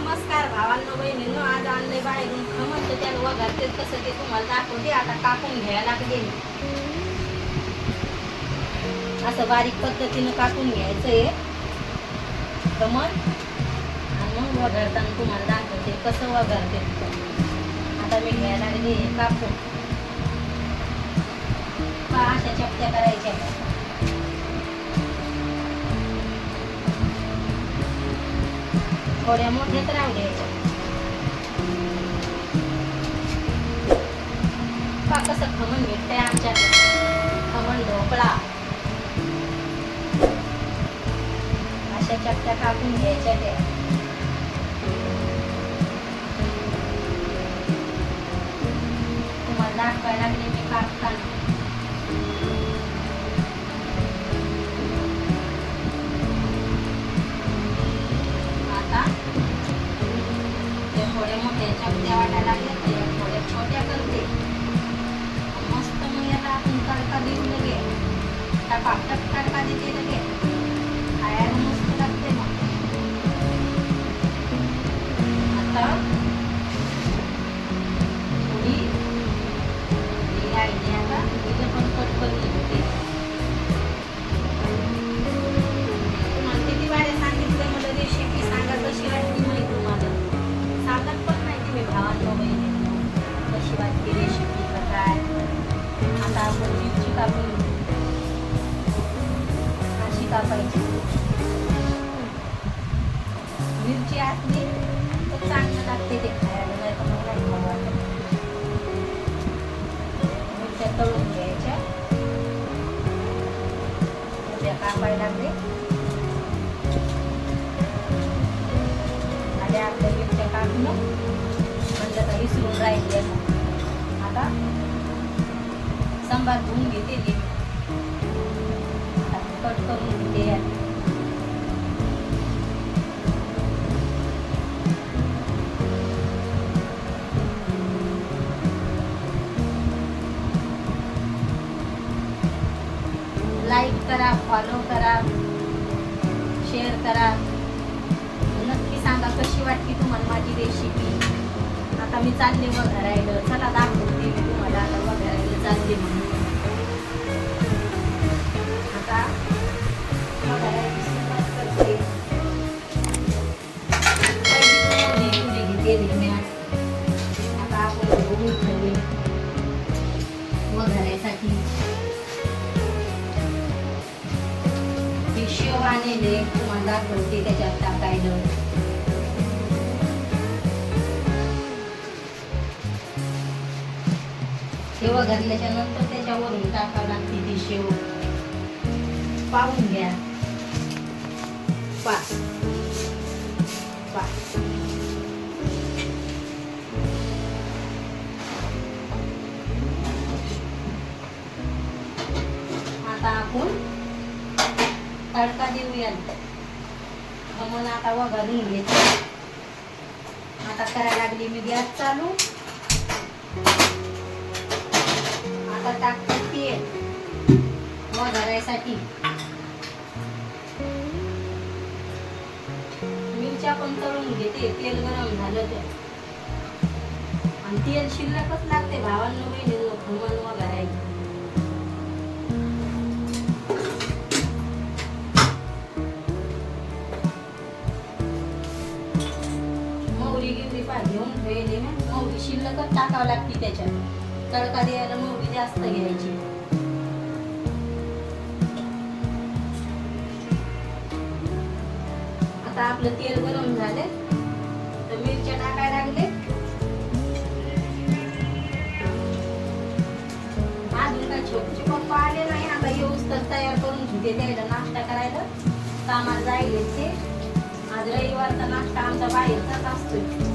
नमस्कार भावांनो बहिणींनो आज आणले बाहेरून खमण तर त्यानं वघारते कसं ते तुम्हाला दाखवते. आता कापून घ्यायला लागते असं बारीक पद्धतीनं कापून घ्यायचं आहे खमण आणि मग वघारताना तुम्हाला दाखवते कसं वघारते. आता मी घ्यायला लागले हे कापून अशा चपट्या करायच्या. थोड्या मोठ्याच राहू द्यायच्या पहा कसं खमण भेटतंय आमच्या खमण ढोकळा. अशा चपट्या कापून घ्यायच्या त्या. तुम्हाला दाखवायला लागले मी कापताना. टपाटप तडका देते लगे खायला सांबार धुवून घेते ती. कट करून घेते लाईक करा फॉलो करा शेअर करा. नक्की सांगा कशी वाटली तुम्हाला माझी रेसिपी आता मी चालले वघारायला चला दाखवते वघारायला म्हणून आता घेतलेली मी आता आपण धुवून ठेवले वघारायसाठी हे शेव आणले तुम्हाला दाखवते त्याच्यात टाकायला. शेव घातल्याच्या नंतर त्याच्यावरून टाकावं लागते ती शेव. पाहून घ्या. पा. पा. आता आपण तडका देऊया मग आता वघारून घेतो आता करायला लागली मी गॅस चालू. आता टाकते. तेल वघारायसाठी मिरच्या पण तळून घेते तेल गरम झालं तर. आणि तेल शिल्लकच लागते भावांना बहिणींनो खमण वगैरे घेऊन ठेवली ना मोहरी शिल्लकच टाकावं लागते त्याच्यात. तडका द्यायला मग जास्त घ्यायची. आता आपलं तेल गरम झाले तर मिरच्या टाकायला लागले. अजून काय छोटे पप्पा आले नाही. आता व्यवस्थित तर तयार करून घेते द्यायला नाश्ता करायला. कामाला जायले ते आज रविवारचा नाश्ता आमचा बाहेरचाच असतोय.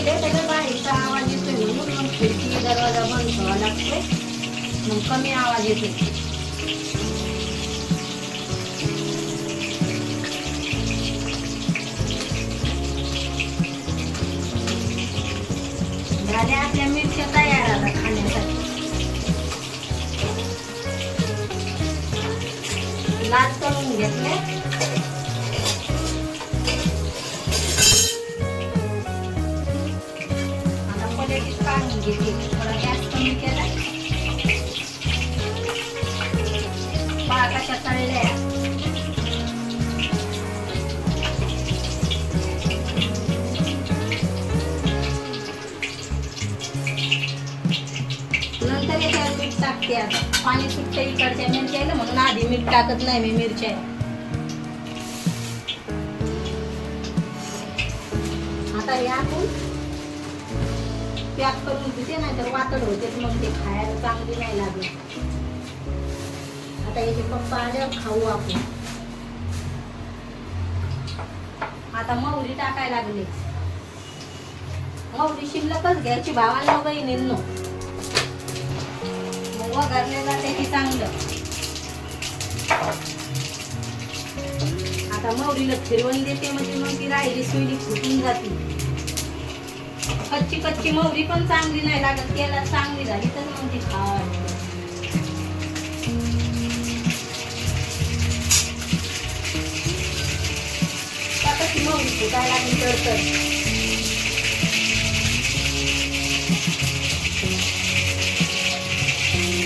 केले बसलेले बाहेरचा आवाज येतोय म्हणून मग खिडकी दरवाजा बंद करावा लागतोय मग कमी आवाज येतो झाल्या आपल्या मिरच्या तयार आता खाण्यासाठी. लाल करून घेतले पलेटीत घेते थोडा गॅस कमी केला पहा कशा तळल्या नंतर याच्यावर मीठ टाकते आता. पाणी सुटते इकडच्या मिरच्या म्हणून आधी मीठ टाकत नाही मी मिरच्या. आता या आपण पॅक करून घेते नाही तर वातड होते मग ते खायला चांगली नाही लागत. आता याचे पप्पा आल्यावर खाऊ आपण. आता मोहरी टाकायला लागले. मोहरी शिल्लकच घ्यायची भावाला बहिणींनो. मग वगरले जाते की चांगलं. आता मोहरीला फिरवून देते म्हणजे मग ती राहिली सुईली फुटून जाते. कच्ची कच्ची मोहरी पण चांगली नाही लागत. त्याला चांगली झाली तर मग ती खावा वाटते. कशी मोहरी फुटाय लागली तर तर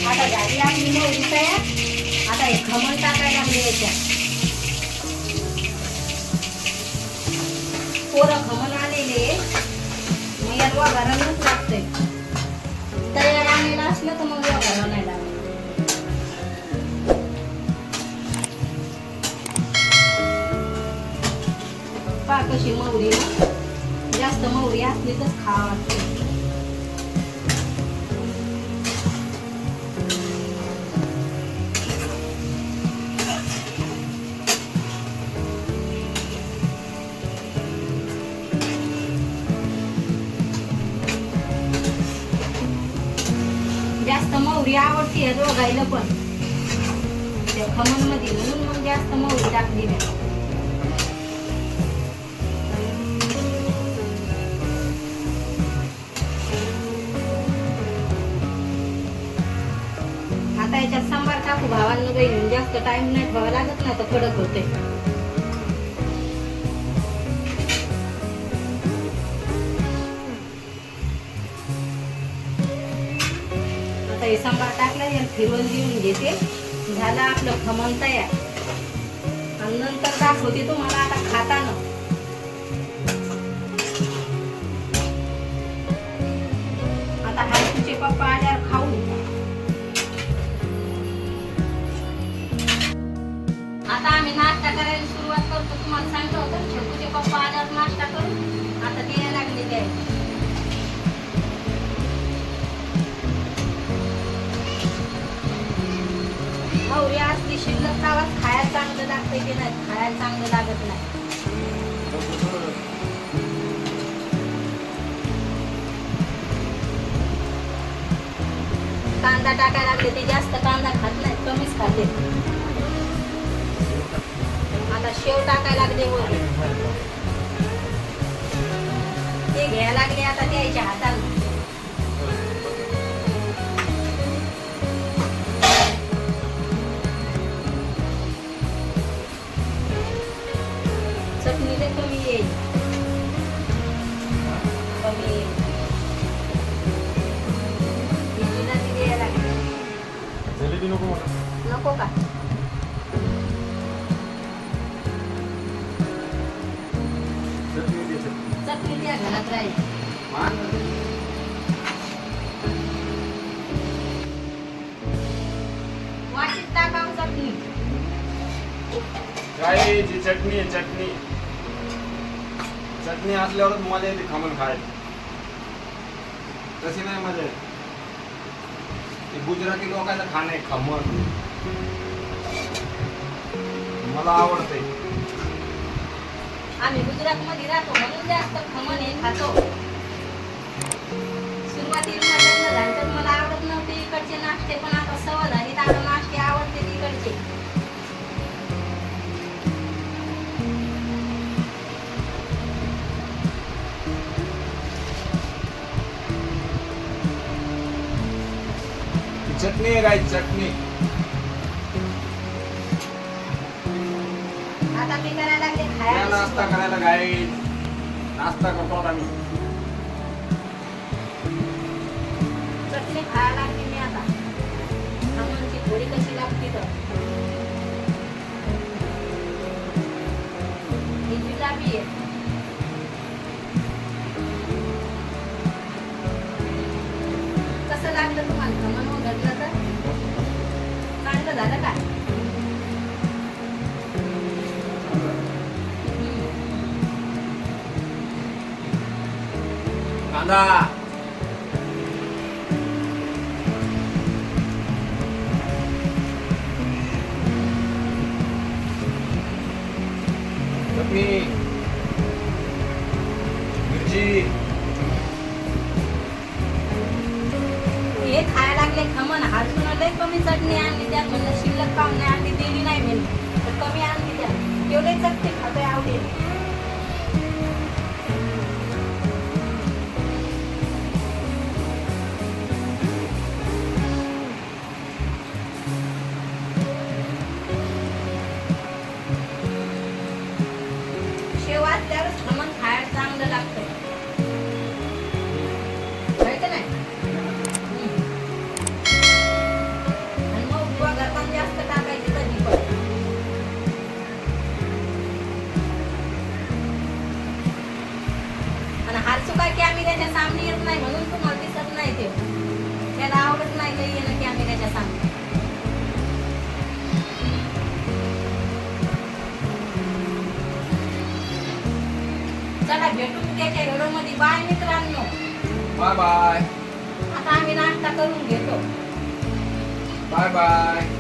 आता झाली आपली मोहरी तयार. आता हे खमण टाकायला लागले याच्या पोरं खमण आलेले. मोहरी जास्त मोहरी असली तर खावा वाटते जास्त मोहरी आवडते दोघायला पण. त्या खमणमध्ये म्हणून मग जास्त मोहरी टाकली नाही आता याच्यात सांबार टाकू. भावांना बहिणी जास्त टाइम नाही. भावा लागत ना तर कडक होते. आता हे सांबार टाकला याला फिरवून देऊन घेते. झालं आपलं खमण तयार. आणि नंतर दाखवते तुम्हाला आता खाताना. चांगलं लागतंय की नाही? खायला चांगलं लागत नाही. कांदा टाकायला लागले ते जास्त कांदा खात नाही कमीच खाते. आता शेव टाकायला लागले वर ते घ्यायला लागले आता द्यायच्या हाताला घरात राहील चटणी चटणी. चटणी असल्यावरच मजा येते खमन खायला. तशी नाही मजा येते. गुजराती लोकांचं खाणं आहे खमण. मला आवडते आम्ही गुजरात मध्ये राहतो म्हणून जास्त खमण हे खातो. सुरुवातीला माझं लग्न झालं तर मला आवडत नव्हते इकडचे नाश्ते पण आता सवय झाली तर आता नाश्ते आवडते इकडचे ती चटणी आहे काय चटणी. आता मी करायला लागले नाश्ता करायला काय नाश्ता करतो आम्ही चटणी खायला लागली मी आता. खमणची थोडी कशी लागते तर. ही जिलाबी आहे. कांदा चटणी मिरची हे खायला लागले खमण. हसून लय कमी चटणी आणली त्यात म्हणलं शिल्लक काम नाही आणली दिली नाही मी. तर कमी आणली त्या एवढे चटणी खातोय आवडेल हारसू काय की आम्ही त्याच्या सामने येत नाही म्हणून तुम्हाला दिसत नाही ते. त्याला आवडत नाही लई येणं की आम्ही त्याच्या सामने. चला भेटू त्याच्या व्हिडिओमध्ये बाय मित्रांनो. Bye bye. आता आम्ही नाश्ता करून घेतो. Bye bye.